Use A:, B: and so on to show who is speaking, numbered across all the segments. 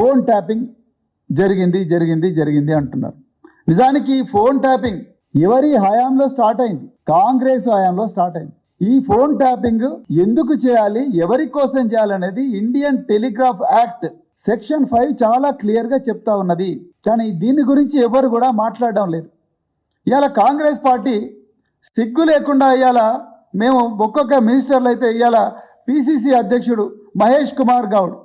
A: Phone tapping జరిగింది జరిగింది జరిగింది అంటున్నారు. నిజానికి ఈ ఫోన్ ట్యాపింగ్ ఎవరి హయాంలో స్టార్ట్ అయింది? కాంగ్రెస్ హయాంలో స్టార్ట్ అయింది. ఈ ఫోన్ ట్యాపింగ్ ఎందుకు చేయాలి ఎవరి కోసం చేయాలనేది Indian Telegraph Act section five చాలా క్లియర్గా చెప్తా ఉన్నది. కానీ దీని గురించి ఎవరు కూడా మాట్లాడడం లేదు. ఇవాళ కాంగ్రెస్ పార్టీ సిగ్గు లేకుండా ఇవాళ మేము ఒక్కొక్క మినిస్టర్లు అయితే ఇవాళ పిసిసి అధ్యక్షుడు మహేష్ కుమార్ గౌడ్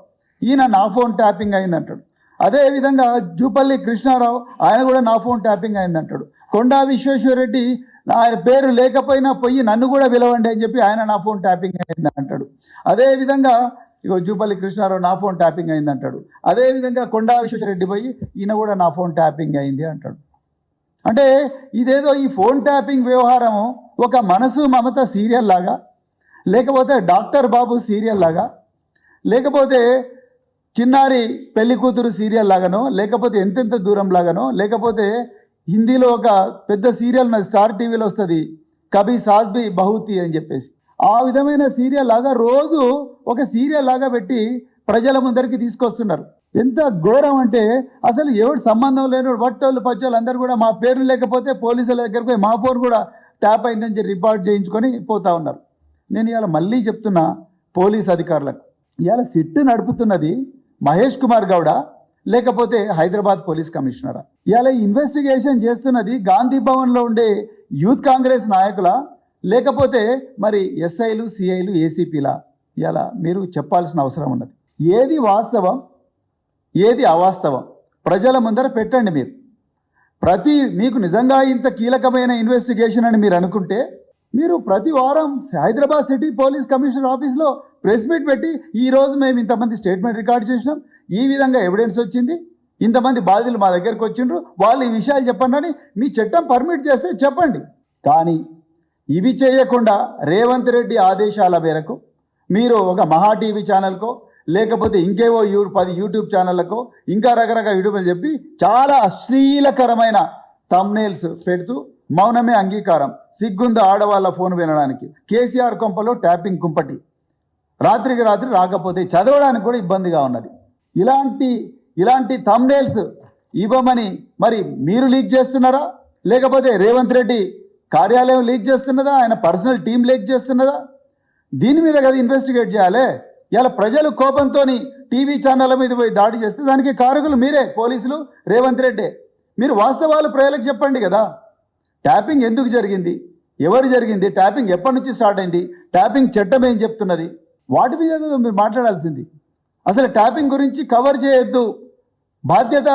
A: ఈయన నా ఫోన్ ట్యాపింగ్ అయిందంటాడు. అదేవిధంగా జూపల్లి కృష్ణారావు ఆయన కూడా నా ఫోన్ ట్యాపింగ్ అయిందంటాడు. కొండా విశ్వేశ్వరరెడ్డి ఆయన పేరు లేకపోయినా పోయి నన్ను కూడా పిలవండి అని చెప్పి ఆయన నా ఫోన్ ట్యాపింగ్ అయింది అంటాడు అదేవిధంగా ఇగో జూపల్లి కృష్ణారావు నా ఫోన్ ట్యాపింగ్ అయింది అంటాడు అదేవిధంగా కొండా విశ్వేశ్వరరెడ్డి పోయి ఈయన కూడా నా ఫోన్ ట్యాపింగ్ అయింది అంటాడు. అంటే ఇదేదో ఈ ఫోన్ ట్యాపింగ్ వ్యవహారం ఒక మనసు మమత సీరియల్ లాగా లేకపోతే డాక్టర్ బాబు సీరియల్ లాగా లేకపోతే చిన్నారి పెళ్ళి కూతురు సీరియల్ లాగానో లేకపోతే ఎంతెంత దూరం లాగానో లేకపోతే హిందీలో ఒక పెద్ద సీరియల్ ఉన్నది స్టార్ టీవీలో వస్తుంది కబీ సాస్బి బహుతి అని చెప్పేసి. ఆ విధమైన సీరియల్ లాగా రోజు ఒక సీరియల్ లాగా పెట్టి ప్రజల ముందరికి తీసుకొస్తున్నారు. ఎంత ఘోరం అంటే అసలు ఎవడు సంబంధం లేని వట్టోళ్ళు పచ్చోళ్ళు అందరూ కూడా మా పేర్లు లేకపోతే పోలీసుల దగ్గరకు పోయి మా ఫోన్ కూడా ట్యాప్ అయిందని చెప్పి రిపోర్ట్ చేయించుకొని పోతా ఉన్నారు. నేను ఇవాళ మళ్ళీ చెప్తున్నా పోలీస్ అధికారులకు. ఇవాళ సిట్ నడుపుతున్నది మహేష్ కుమార్ గౌడ లేకపోతే హైదరాబాద్ పోలీస్ కమిషనరా. ఇలా ఇన్వెస్టిగేషన్ చేస్తున్నది గాంధీ భవన్లో ఉండే యూత్ కాంగ్రెస్ నాయకుల లేకపోతే మరి ఎస్ఐలు సిఐలు ఏసీపీలా? ఇలా మీరు చెప్పాల్సిన అవసరం ఉన్నది. ఏది వాస్తవం ఏది అవాస్తవం? ప్రజల ముందర పెట్టండి మీరు. ప్రతి మీకు నిజంగా ఇంత కీలకమైన ఇన్వెస్టిగేషన్ అని మీరు అనుకుంటే మీరు ప్రతి వారం హైదరాబాద్ సిటీ పోలీస్ కమిషనర్ ఆఫీస్లో ప్రెస్ మీట్ పెట్టి ఈరోజు మేము ఇంతమంది స్టేట్మెంట్ రికార్డ్ చేసినాం. ఈ విధంగా ఎవిడెన్స్ వచ్చింది. ఇంతమంది బాధితులు మా దగ్గరికి వచ్చిండ్రు. వాళ్ళు ఈ విషయాలు చెప్పండి అని మీ చట్టం పర్మిట్ చేస్తే చెప్పండి. కానీ ఇవి చేయకుండా రేవంత్ రెడ్డి ఆదేశాల మేరకు మీరు ఒక మహా టీవీ ఛానల్కో లేకపోతే ఇంకేవో యూ పది యూట్యూబ్ ఛానళ్ళకో ఇంకా రకరకాల యూట్యూబ్లు చెప్పి చాలా అశ్లీలకరమైన తమ్నేల్స్ పెడుతూ మౌనమే అంగీకారం. సిగ్గుంది ఆడవాళ్ళ ఫోన్ వినడానికి? కేసీఆర్ కొంపలో ట్యాపింగ్ కుంపటి. రాత్రికి రాత్రి రాకపోతే చదవడానికి కూడా ఇబ్బందిగా ఉన్నది. ఇలాంటి ఇలాంటి తమ్నేల్స్ ఇవ్వమని మరి మీరు లీక్ చేస్తున్నారా? లేకపోతే రేవంత్ రెడ్డి కార్యాలయం లీక్ చేస్తున్నదా? ఆయన పర్సనల్ టీం లీక్ చేస్తున్నదా? దీని మీద కదా ఇన్వెస్టిగేట్ చేయాలి? ఇలా ప్రజలు కోపంతో టీవీ ఛానళ్ళ మీద పోయి దాడి చేస్తే దానికి కారకులు మీరే పోలీసులు రేవంత్ రెడ్డి. మీరు వాస్తవాలు ప్రజలకు చెప్పండి కదా. ట్యాపింగ్ ఎందుకు జరిగింది? ఎవరు జరిగింది? ట్యాపింగ్ ఎప్పటి నుంచి స్టార్ట్ అయింది? ట్యాపింగ్ చట్టం ఏం చెప్తున్నది? వాటి మీద మీరు మాట్లాడాల్సింది. అసలు ట్యాపింగ్ గురించి కవర్ చేయొద్దు బాధ్యత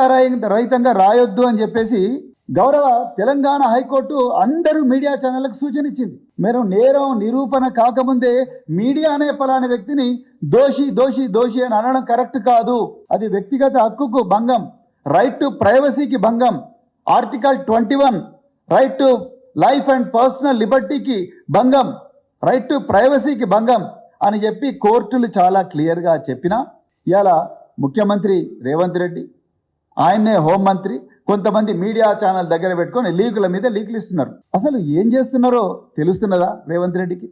A: రహితంగా రాయొద్దు అని చెప్పేసి గౌరవ తెలంగాణ హైకోర్టు అందరూ మీడియా ఛానళ్ళకు సూచన ఇచ్చింది. మీరు నేరం నిరూపణ కాకముందే మీడియా అనే పలాని వ్యక్తిని దోషి దోషి దోషి అని అనడం కరెక్ట్ కాదు. అది వ్యక్తిగత హక్కుకు భంగం రైట్ టు ప్రైవసీకి భంగం. Article twenty one right to life and personal లిబర్టీకి భంగం రైట్ టు ప్రైవసీకి భంగం. అని చెప్పి కోర్టులు చాలా క్లియర్గా చెప్పినా ఇవాళ ముఖ్యమంత్రి రేవంత్ రెడ్డి ఆయన్నే హోంమంత్రి కొంతమంది మీడియా ఛానల్ దగ్గర పెట్టుకొని లీకుల మీద లీకులు ఇస్తున్నారు. అసలు ఏం చేస్తున్నారో తెలుస్తున్నదా రేవంత్ రెడ్డికి?